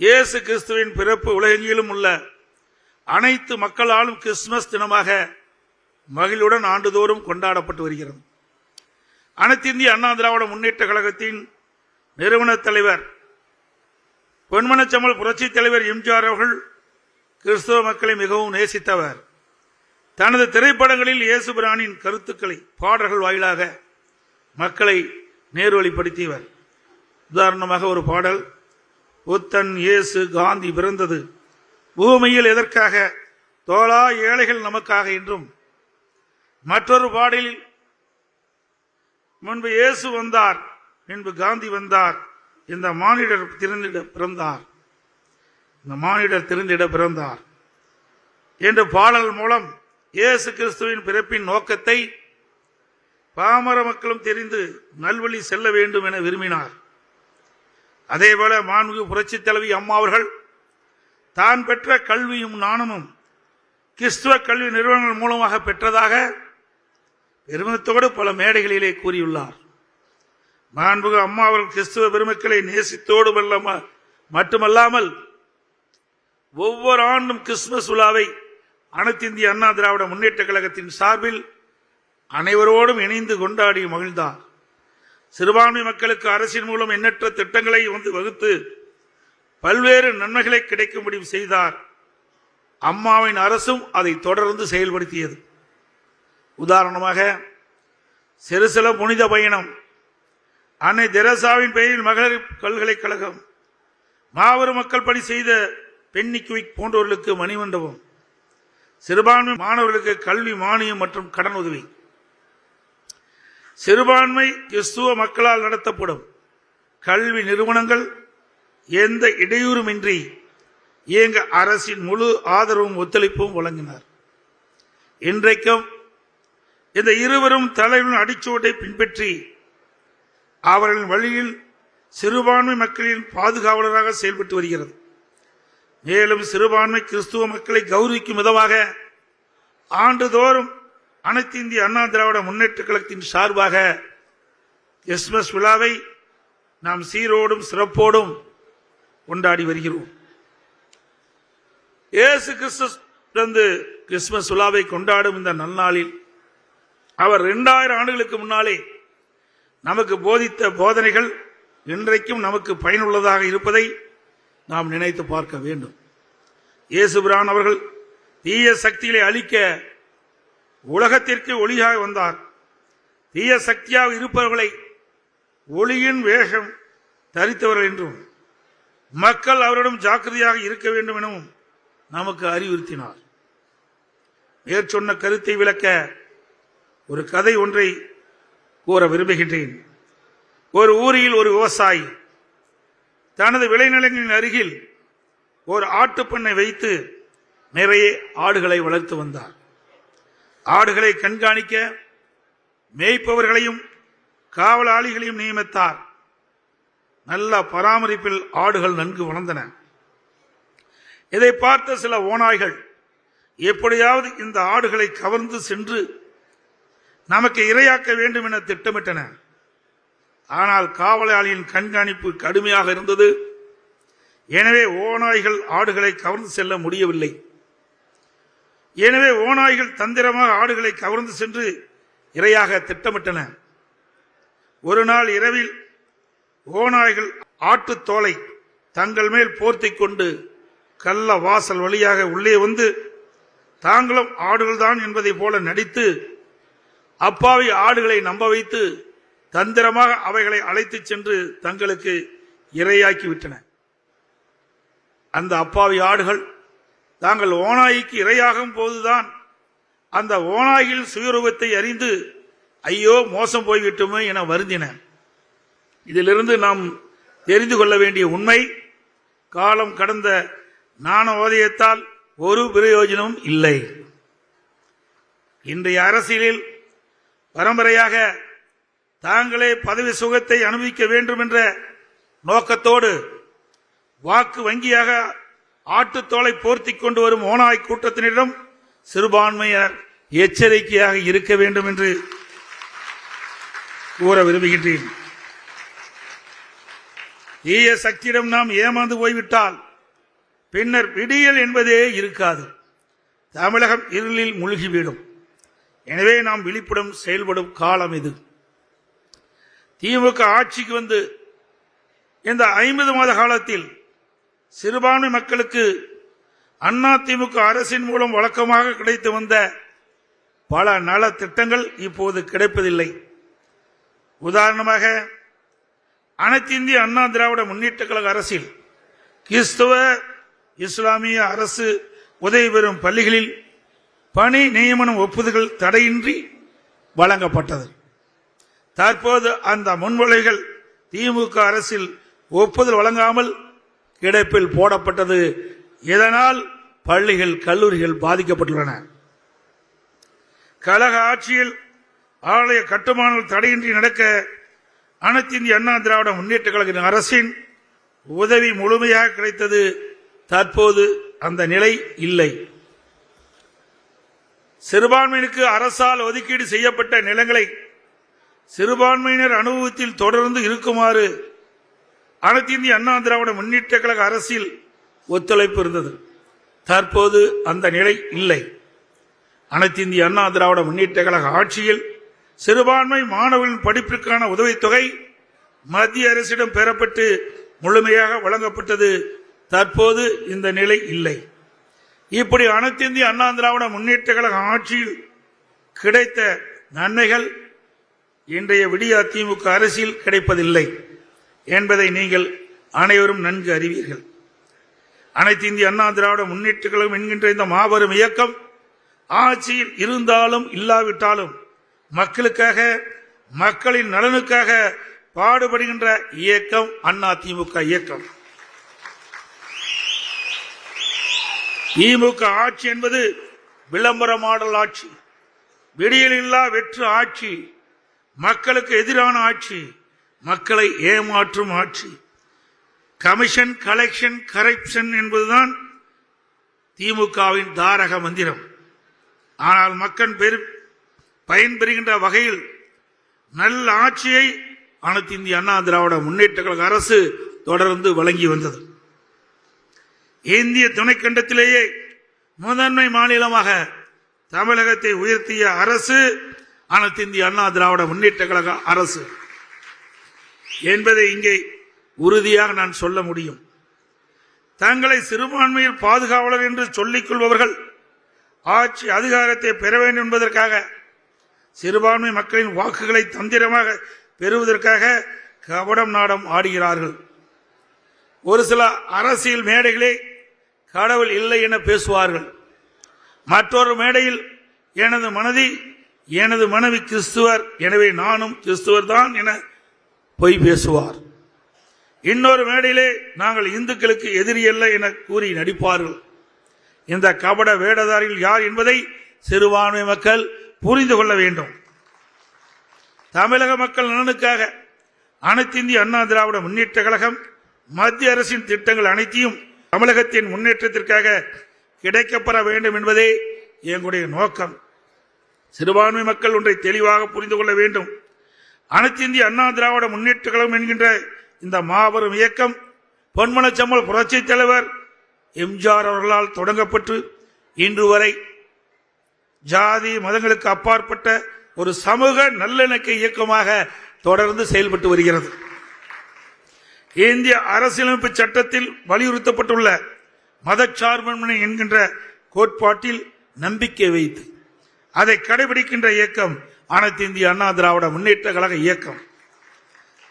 இயேசு கிறிஸ்துவின் பிறப்பு உலகெங்கிலும் உள்ள அனைத்து மக்களாலும் கிறிஸ்துமஸ் தினமாக மகிழுடன் ஆண்டுதோறும் கொண்டாடப்பட்டு வருகிறது. அனைத்து இந்திய அண்ணா திராவிட முன்னேற்ற கழகத்தின் நிறுவன தலைவர் பொன்மனச்சமல் புரட்சி தலைவர் எம்ஜிஆர் அவர்கள் கிறிஸ்தவ மக்களை மிகவும் நேசித்தவர். தனது திரைப்படங்களில் இயேசுபிரானின் கருத்துக்களை பாடல்கள் வாயிலாக மக்களை நேர்வழிப்படுத்தியவர். உதாரணமாக ஒரு பாடல் புத்தன் இயேசு காந்தி பிறந்தது. பூமியில் எதற்காக? தோழா ஏழைகள் நமக்காக என்றும். மற்றொரு பாடலில் முன்பு இயேசு வந்தார் பின்பு காந்தி வந்தார் இந்த மானிடர் திருந்திட பிறந்தார். இந்த மானிடர் திருந்திட பிறந்தார். என்ற பாடல் மூலம் இயேசு கிறிஸ்துவின் பிறப்பின் நோக்கத்தை பாமர மக்களும் தெரிந்து நல்வழி செல்ல வேண்டும் என விரும்பினார். அதேபோல மாண்பு புரட்சி தலைவி அம்மா அவர்கள் தான் பெற்ற கல்வியும் நாணமும் கிறிஸ்துவ கல்வி நிறுவனங்கள் மூலமாக பெற்றதாக பெருமிதத்தோடு பல மேடைகளிலே கூறியுள்ளார். மாண்புகு அம்மா அவர்கள் கிறிஸ்துவ பெருமக்களை நேசித்தோடு மட்டுமல்லாமல் ஒவ்வொரு ஆண்டும் கிறிஸ்துமஸ் விழாவை அனைத்து இந்திய அண்ணா திராவிட முன்னேற்ற கழகத்தின் சார்பில் அனைவரோடும் இணைந்து கொண்டாடி மகிழ்ந்தார். சிறுபான்மை மக்களுக்கு அரசின் மூலம் எண்ணற்ற திட்டங்களை வந்து வகுத்து பல்வேறு நன்மைகளை கிடைக்கும்படி செய்தார். அம்மாவின் அரசும் அதை தொடர்ந்து செயல்படுத்தியது. உதாரணமாக சிறுசில புனித பயணம் அன்னை தெரசாவின் பெயரில் மகளிர் பல்கலைக்கழகம் மாபெரும் மக்கள் பணி செய்த பென்னி போன்றவர்களுக்கு மணிமண்டபம் சிறுபான்மை மாணவர்களுக்கு கல்வி மானியம் மற்றும் கடன் உதவி. சிறுபான்மை கிறிஸ்துவ மக்களால் நடத்தப்படும் கல்வி நிறுவனங்கள் எந்த இடையூறுமின்றி இயங்க அரசின் முழு ஆதரவும் ஒத்துழைப்பும் வழங்கினார். இன்றைக்கும் இந்த இருவரும் தலைவரின் அடிச்சுவட்டை பின்பற்றி அவர்களின் வழியில் சிறுபான்மை மக்களின் பாதுகாவலராக செயல்பட்டு வருகிறது. மேலும் சிறுபான்மை கிறிஸ்துவ மக்களை கௌரவிக்கும் விதமாக ஆண்டுதோறும் அனைத்து இந்திய அண்ணா திராவிட முன்னேற்ற கழகத்தின் சார்பாக கிறிஸ்துமஸ் விழாவை நாம் சீரோடும் சிறப்போடும் கொண்டாடி வருகிறோம். இயேசு கிறிஸ்து கிறிஸ்துமஸ் விழாவை கொண்டாடும் இந்த நன்னாளில் அவர் இரண்டாயிரம் ஆண்டுகளுக்கு முன்னாலே நமக்கு போதித்த போதனைகள் இன்றைக்கும் நமக்கு பயனுள்ளதாக இருப்பதை நாம் நினைத்து பார்க்க வேண்டும். இயேசுபிரான் அவர்கள் தீய சக்திகளை அழிக்க உலகத்திற்கு ஒளியாக வந்தார். தீய சக்தியாக இருப்பவர்களை ஒளியின் வேஷம் தரித்தவர்கள் என்றும் மக்கள் அவரிடம் ஜாக்கிரதையாக இருக்க வேண்டும் எனவும் நமக்கு அறிவுறுத்தினார். மேற்சொன்ன கருத்தை விளக்க ஒரு கதை ஒன்றை கூற விரும்புகின்றேன். ஒரு ஊரில் ஒரு விவசாயி தனது விளைநிலங்களின் அருகில் ஒரு ஆட்டுப்பண்ணை வைத்து நிறைய ஆடுகளை வளர்த்து வந்தார். ஆடுகளை கண்காணிக்க மேய்ப்பவர்களையும் காவலாளிகளையும் நியமித்தார். நல்ல பராமரிப்பில் ஆடுகள் நன்கு வளர்ந்தன. இதை பார்த்த சில ஓநாய்கள் எப்படியாவது இந்த ஆடுகளை கவர்ந்து சென்று நமக்கு இரையாக்க வேண்டும் என திட்டமிட்டன. ஆனால் காவலாளியின் கண்காணிப்பு கடுமையாக இருந்தது. எனவே ஓநாய்கள் ஆடுகளை கவர்ந்து செல்ல முடியவில்லை. எனவே ஓநாய்கள் தந்திரமாக ஆடுகளை கவர்ந்து சென்று இரையாக திட்டமிட்டன. ஒரு நாள் இரவில் ஓநாய்கள் ஆட்டுத் தோலை தங்கள் மேல் போர்த்தி கொண்டு கள்ள வாசல் வழியாக உள்ளே வந்து தாங்களும் ஆடுகள்தான் என்பதை போல நடித்து அப்பாவி ஆடுகளை நம்ப வைத்து தந்திரமாக அவைகளை அழைத்துச் சென்று தங்களுக்கு இரையாக்கி விட்டன. அந்த அப்பாவி ஆடுகள் தாங்கள் ஓநாய்க்கு இரையாகும் போதுதான். அந்த ஓநாயில் சுயரூபத்தை அறிந்து ஐயோ மோசம் போய்விட்டோமே என வருந்தின. இதிலிருந்து நாம் தெரிந்து கொள்ள வேண்டிய உண்மை காலம் கடந்த நாணோதயத்தால் ஒரு பிரயோஜனமும் இல்லை. இன்றைய அரசியலில் பரம்பரையாக தாங்களே பதவி சுகத்தை அனுபவிக்க வேண்டும் என்ற நோக்கத்தோடு வாக்கு வங்கியாக ஆட்டுத்தோலை போர்த்தி கொண்டு வரும் ஓனாய் கூட்டத்தினரிடம் சிறுபான்மையினர் எச்சரிக்கையாக இருக்க வேண்டும் என்று கூற விரும்புகின்றேன். ஈய சக்தியிடம் நாம் ஏமாந்து போய்விட்டால் பின்னர் விடியல் என்பதே இருக்காது. தமிழகம் இருளில் மூழ்கிவிடும். எனவே நாம் விழிப்புடன் செயல்படும் காலம் இது. திமுக ஆட்சிக்கு வந்து இந்த ஐம்பது மாத காலத்தில் சிறுபான்மை மக்களுக்கு அண்ணா திமுக அரசின் மூலம் வழக்கமாக கிடைத்து வந்த பல நல திட்டங்கள் இப்போது கிடைப்பதில்லை. உதாரணமாக அனைத்து இந்திய அண்ணா திராவிட முன்னேற்ற கழக அரசில் கிறிஸ்துவ இஸ்லாமிய அரசு உதவி பெறும் பள்ளிகளில் பணி நியமனம் ஒப்புதல்கள் தடையின்றி வழங்கப்பட்டது. தற்போது அந்த முன்மொழிகள் திமுக அரசில் ஒப்புதல் வழங்காமல் கிடப்பில் போடப்பட்டது. இதனால் பள்ளிகள் கல்லூரிகள் பாதிக்கப்பட்டுள்ளன. கழக ஆட்சியில் ஆலய கட்டுமானங்கள் தடையின்றி நடக்க அனைத்து இந்திய அண்ணா திராவிட முன்னேற்ற கழக அரசின் உதவி முழுமையாக கிடைத்தது தற்போது அந்த நிலை இல்லை. சிறுபான்மையினருக்கு அரசால் ஒதுக்கீடு செய்யப்பட்ட நிலங்களை சிறுபான்மையினர் அனுபவத்தில் தொடர்ந்து இருக்குமாறு அனைத்து இந்திய அண்ணா திராவிட முன்னேற்ற கழக அரசில் ஒத்துழைப்பு இருந்தது. தற்போது அந்த நிலை இல்லை. அனைத்து இந்திய அண்ணா திராவிட முன்னேற்ற கழக ஆட்சியில் சிறுபான்மை மாணவர்களின் படிப்பிற்கான உதவித்தொகை மத்திய அரசிடம் பெறப்பட்டு முழுமையாக வழங்கப்பட்டது. தற்போது இந்த நிலை இல்லை. இப்படி அனைத்து இந்திய அண்ணா திராவிட முன்னேற்ற கழக ஆட்சியில் கிடைத்த நன்மைகள் இன்றைய விடிய திமுக அரசியல் கிடைப்பதில்லை. என்பதை நீங்கள் அனைவரும் நன்கு அறிவீர்கள். அனைத்து இந்திய அண்ணா திராவிட முன்னேற்றங்களும் என்கின்ற இந்த மாபெரும் இயக்கம் ஆட்சியில் இருந்தாலும் இல்லாவிட்டாலும் மக்களுக்காக மக்களின் நலனுக்காக பாடுபடுகின்ற இயக்கம் அண்ணா திமுக இயக்கம். திமுக ஆட்சி என்பது விளம்பர மாடல் ஆட்சி. விடியலில்லா வெற்று ஆட்சி. மக்களுக்கு எதிரான ஆட்சி. மக்களை ஏமாற்றும் ஆட்சி. கமிஷன் கலெக்ஷன் கரப்ஷன் என்பதுதான் திமுகவின் தாரக மந்திரம். ஆனால் மக்கள் பெரு பயன்பெறுகின்ற வகையில் நல்ல ஆட்சியை அனைத்து இந்திய அண்ணா திராவிட முன்னேற்ற கழக அரசு தொடர்ந்து வழங்கி வந்தது. இந்திய துணைக்கண்டத்திலேயே முதன்மை மாநிலமாக தமிழகத்தை உயர்த்திய அரசு அனைத்து இந்திய அண்ணா திராவிட முன்னேற்ற கழக அரசு. என்பதை இங்கே உறுதியாக நான் சொல்ல முடியும். தங்களை சிறுபான்மையில் பாதுகாவலர் என்று சொல்லிக் கொள்பவர்கள் ஆட்சி அதிகாரத்தை பெற வேண்டும் என்பதற்காக சிறுபான்மை மக்களின் வாக்குகளை தந்திரமாக பெறுவதற்காக கபடம் நாடம் ஆடுகிறார்கள். ஒரு சில அரசியல் மேடைகளே கடவுள் இல்லை என பேசுவார்கள். மற்றொரு மேடையில் எனது மனதி எனது மனைவி கிறிஸ்துவர் எனவே நானும் கிறிஸ்துவர் தான் என பொய் பேசுவார். இன்னொரு மேடையிலே நாங்கள் இந்துக்களுக்கு எதிரி அல்ல என கூறி நடிப்பார்கள். இந்த கபட வேடதாரிகள் யார் என்பதை சிறுபான்மை மக்கள் புரிந்து கொள்ள வேண்டும். தமிழக மக்கள் நலனுக்காக அனைத்து இந்திய அண்ணா திராவிட முன்னேற்ற கழகம் மத்திய அரசின் திட்டங்கள் அனைத்தையும் தமிழகத்தின் முன்னேற்றத்திற்காக கிடைக்கப்பெற வேண்டும் என்பதே எங்களுடைய நோக்கம். சிறுபான்மை மக்கள் ஒன்றை தெளிவாக புரிந்து கொள்ள வேண்டும். அனைத்து இந்திய அண்ணா திராவிட முன்னேற்ற கழகம் என்கின்ற இந்த மாபெரும் இயக்கம் பொன்மனச்சம்மல் புரட்சி தலைவர் எம்ஜிஆர் அவர்களால் தொடங்கப்பட்டு இன்று வரை ஜாதி மதங்களுக்கு அப்பாற்பட்ட ஒரு சமூக நல்லிணக்க இயக்கமாக தொடர்ந்து செயல்பட்டு வருகிறது. இந்திய அரசியலமைப்பு சட்டத்தில் வலியுறுத்தப்பட்டுள்ள மதச்சார்பின்மை என்கின்ற கோட்பாட்டில் நம்பிக்கை வைத்து அதை கடைபிடிக்கின்ற இயக்கம் அனைத்து இந்திய அண்ணா திராவிட முன்னேற்ற கழக இயக்கம்.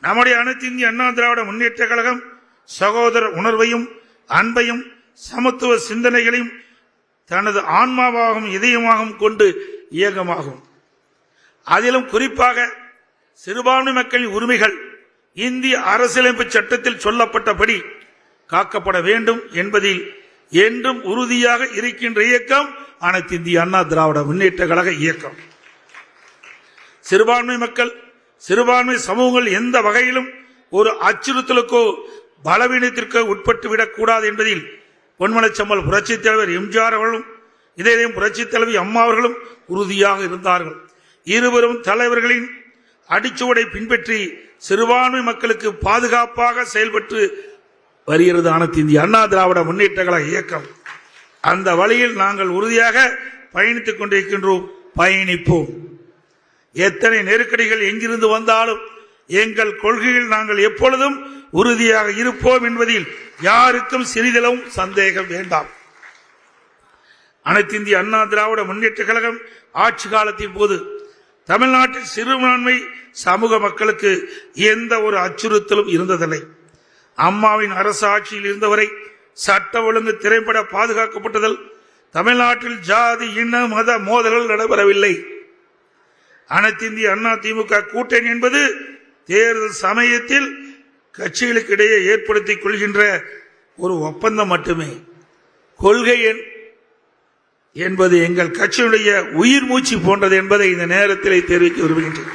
நம்முடைய அனைத்து இந்திய அண்ணா திராவிட முன்னேற்ற கழகம் சகோதர உணர்வையும் அன்பையும் சமத்துவ சிந்தனைகளையும் தனது ஆன்மாவாகவும் இதயமாகவும் கொண்டு இயக்கமாகும். அதிலும் குறிப்பாக சிறுபான்மை மக்களின் உரிமைகள் இந்திய அரசியலமைப்பு சட்டத்தில் சொல்லப்பட்டபடி காக்கப்பட வேண்டும் என்பதில் என்றும் உறுதியாக இருக்கின்ற இயக்கம் அனைத்து இந்திய அண்ணா திராவிட முன்னேற்ற கழக இயக்கம். சிறுபான்மை மக்கள் சிறுபான்மை சமூகங்கள் எந்த வகையிலும் ஒரு அச்சுறுத்தலுக்கோ பலவீனத்திற்கோ உட்பட்டு விடக்கூடாது என்பதில் பொன்மலைச்சம்மல் புரட்சித் தலைவர் எம்ஜிஆர் அவர்களும் இதயம் புரட்சித் தலைவி அம்மா அவர்களும் உறுதியாக இருந்தார்கள். இருவரும் தலைவர்களின் அடிச்சுவடை பின்பற்றி சிறுபான்மை மக்களுக்கு பாதுகாப்பாக செயல்பட்டு வருகிறது அனைத்து இந்திய. அண்ணா திராவிட முன்னேற்ற கழக இயக்கம். அந்த வழியில் நாங்கள் உறுதியாக பயணித்துக் கொண்டிருக்கின்றோம். பயணிப்போம். எத்தனை நெருக்கடிகள் எங்கிருந்து வந்தாலும் எங்கள் கொள்கையில் நாங்கள் எப்பொழுதும் உறுதியாக இருப்போம் என்பதில் யாருக்கும் சிறிதளவும் சந்தேகம் வேண்டாம். அனைத்து இந்திய அண்ணா திராவிட முன்னேற்ற கழகம் ஆட்சி காலத்தின் போது தமிழ்நாட்டில் சிறுபான்மை சமூக மக்களுக்கு எந்த ஒரு அச்சுறுத்தலும் இருந்ததில்லை. அம்மாவின் அரசு ஆட்சியில் இருந்தவரை சட்ட ஒழுங்கு திரைப்பட பாதுகாக்கப்பட்டதல் தமிழ்நாட்டில் ஜாதி இன மத மோதல்கள் நடைபெறவில்லை. அனைத்து இந்திய அண்ணா திமுக கூட்டணி என்பது தேர்தல் சமயத்தில் கட்சிகளுக்கு இடையே ஏற்படுத்திக் கொள்கின்ற ஒரு ஒப்பந்தம் மட்டுமே. கொள்கை என்பது எங்கள் கட்சியுடைய உயிர் மூச்சு போன்றது என்பதை இந்த நேரத்தில் தெரிவிக்க விரும்புகின்றேன்.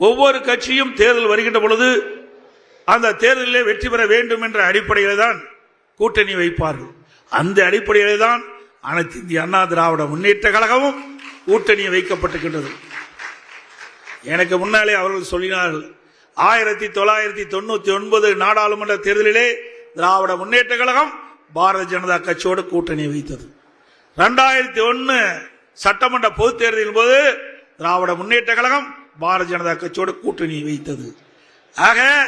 ஒவ்வொரு கட்சியும் தேர்தல் வருகின்ற பொழுது அந்த தேர்தலிலே வெற்றி பெற வேண்டும் என்ற அடிப்படையில் தான் கூட்டணி வைப்பார்கள். அந்த அடிப்படையில் தான் அனைத்து இந்திய அண்ணா திராவிட முன்னேற்ற கழகமும் கூட்டணி வைக்கப்பட்டிருக்கின்றது. எனக்கு முன்னாலே அவர்கள் சொல்லினார்கள் ஆயிரத்தி தொள்ளாயிரத்தி தொண்ணூத்தி ஒன்பது நாடாளுமன்ற தேர்தலிலே திராவிட முன்னேற்ற கழகம் பாரதிய ஜனதா கட்சியோடு கூட்டணி வைத்தது. ரெண்டாயிரத்தி ஒன்னு சட்டமன்ற பொதுத் தேர்தலின் போது திராவிட முன்னேற்ற கழகம் பாரதிய ஜனதா கட்சியோடு கூட்டணி வைத்தது. ஆக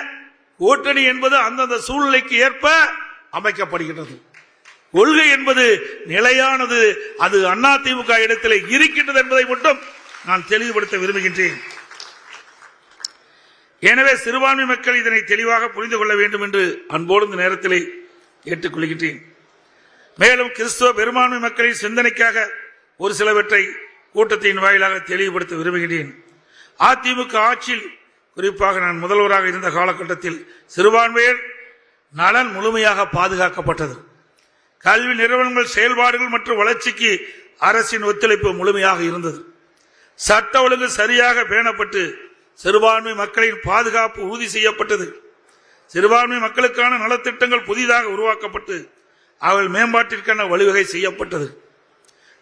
கூட்டணி என்பது அந்தந்த சூழ்நிலைக்கு ஏற்ப அமைக்கப்படுகின்றது. கொள்கை என்பது நிலையானது அது அதிமுக இடத்திலே இருக்கின்றது என்பதை மட்டும் நான் தெளிவுபடுத்த விரும்புகின்றேன். எனவே சிறுபான்மை மக்கள் இதனை தெளிவாக புரிந்து கொள்ள வேண்டும் என்று அன்போடு இந்த நேரத்திலே கேட்டுக்கொள்கின்றேன். மேலும் கிறிஸ்துவ பெரும்பான்மை மக்களின் சிந்தனைக்காக ஒரு சிலவற்றை கூட்டத்தின் வாயிலாக தெளிவுபடுத்த விரும்புகின்றேன். அதிமுக ஆட்சியில் குறிப்பாக நான் முதல்வராக இருந்த காலகட்டத்தில் சிறுபான்மையர் நலன் முழுமையாக பாதுகாக்கப்பட்டது. கல்வி நிறுவனங்கள் செயல்பாடுகள் மற்றும் வளர்ச்சிக்கு அரசின் ஒத்துழைப்பு முழுமையாக இருந்தது. சட்ட ஒழுங்கு சரியாக பேணப்பட்டு சிறுபான்மை மக்களின் பாதுகாப்பு உறுதி செய்யப்பட்டது. சிறுபான்மை மக்களுக்கான நலத்திட்டங்கள் புதிதாக உருவாக்கப்பட்டு அவள் மேம்பாட்டிற்கான வழிவகை செய்யப்பட்டது.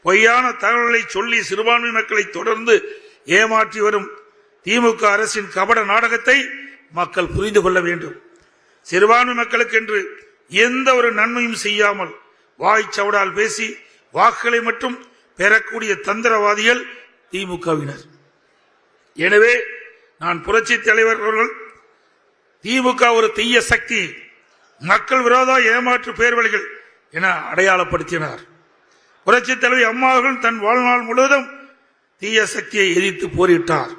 பொய்யான தகவல்களை சொல்லி சிறுபான்மை மக்களை தொடர்ந்து ஏமாற்றி வரும் திமுக அரசின் கபட நாடகத்தை மக்கள் புரிந்து கொள்ள வேண்டும். சிறுபான்மை மக்களுக்கென்று எந்த ஒரு நன்மையும் செய்யாமல் வாய்ச்சவடால் பேசி வாக்குகளை மட்டும் பெறக்கூடிய தந்திரவாதிகள் திமுகவினர். எனவே நான் புரட்சி தலைவர் அவர்கள். திமுக ஒரு தீய சக்தி. மக்கள் விரோத ஏமாற்று பேர்வழிகள் என அடையாளப்படுத்தினார். புரட்சி தலைவி அம்மாவர்கள் தன் வாழ்நாள் முழுவதும் தீய சக்தியை எதிர்த்து போரிட்டார்.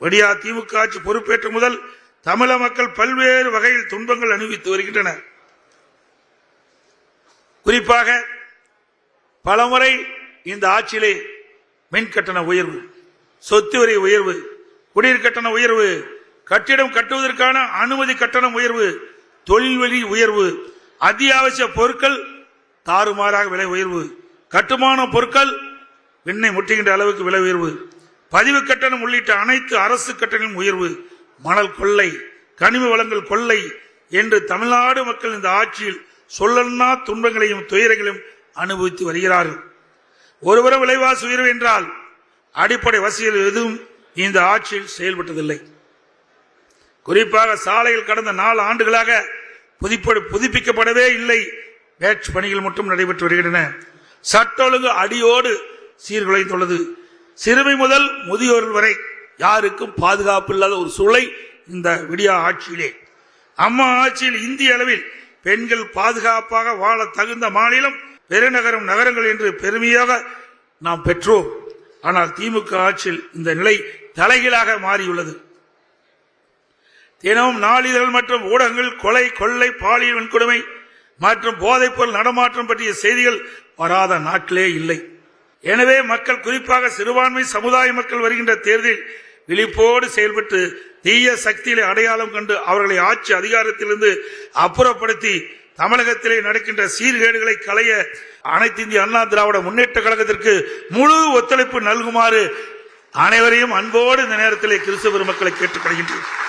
வடியா திமுக ஆட்சி பொறுப்பேற்ற முதல் தமிழக மக்கள் பல்வேறு வகையில் துன்பங்கள் அனுபவித்து வருகின்றனர் குறிப்பாக பலமுறை இந்த ஆட்சியிலே மின் கட்டண உயர்வு சொத்து வரி உயர்வு குடிநீர் கட்டண உயர்வு கட்டிடம் கட்டுவதற்கான அனுமதி கட்டணம் உயர்வு தொழில்வெளி உயர்வு அத்தியாவசிய பொருட்கள் தாறுமாறாக விலை உயர்வு கட்டுமான பொருட்கள் விண்ணை முட்டுகின்ற அளவுக்கு விலை உயர்வு பதிவு கட்டணம் உள்ளிட்ட அனைத்து அரசு கட்டணம் உயர்வு மணல் கொள்ளை கனிம வளங்கள் கொள்ளை என்று தமிழ்நாடு மக்கள் இந்த ஆட்சியில் சொல்லன்னா துன்பங்களையும் துயரங்களையும் அனுபவித்து வருகிறார்கள். ஒருபுறம் விலைவாசி உயர்வு என்றால் அடிப்படை வசதிகள் எதுவும் இந்த ஆட்சியில் செயல்பட்டதில்லை. குறிப்பாக சாலையில் கடந்த நாலு ஆண்டுகளாக புதுப்பட- புதுப்பிக்கப்படவே இல்லை. பேட்ச் பணிகள் மட்டும் நடைபெற்று வருகின்றன. சட்ட ஒழுங்கு அடியோடு சீர்குலைந்துள்ளது சிறுமி முதல் முதியோர்கள் வரை யாருக்கும் பாதுகாப்பு இல்லாத ஒரு சூளை இந்த விடியா ஆட்சியிலே. அம்மா ஆட்சியில் இந்திய அளவில் பெண்கள் பாதுகாப்பாக வாழ தகுந்த மாநிலம் பெருநகரம் நகரங்கள் என்று பெருமையாக நாம் பெற்றோம். ஆனால் திமுக ஆட்சியில் இந்த நிலை தலைகீழாக மாறியுள்ளது. தினமும் நாளிதழ் மற்றும் ஊடகங்கள் கொலை கொள்ளை பாலியல் வன்கொடுமை மற்றும் போதைப்பொருள் நடமாற்றம் பற்றிய செய்திகள் வராத நாட்களே இல்லை. எனவே மக்கள் குறிப்பாக சிறுபான்மை சமுதாய மக்கள் வருகின்ற தேர்தலில் விழிப்போடு செயல்பட்டு தீய சக்திகளை அடையாளம் கண்டு அவர்களை ஆட்சி அதிகாரத்திலிருந்து அப்புறப்படுத்தி தமிழகத்திலே நடக்கின்ற சீர்கேடுகளை களைய அனைத்து இந்திய அண்ணா திராவிட முன்னேற்ற கழகத்திற்கு முழு ஒத்துழைப்பு நல்குமாறு அனைவரையும் அன்போடு இந்த நேரத்திலே கிறிஸ்தவ பெருமக்களை கேட்டுக்கொள்கின்றேன்.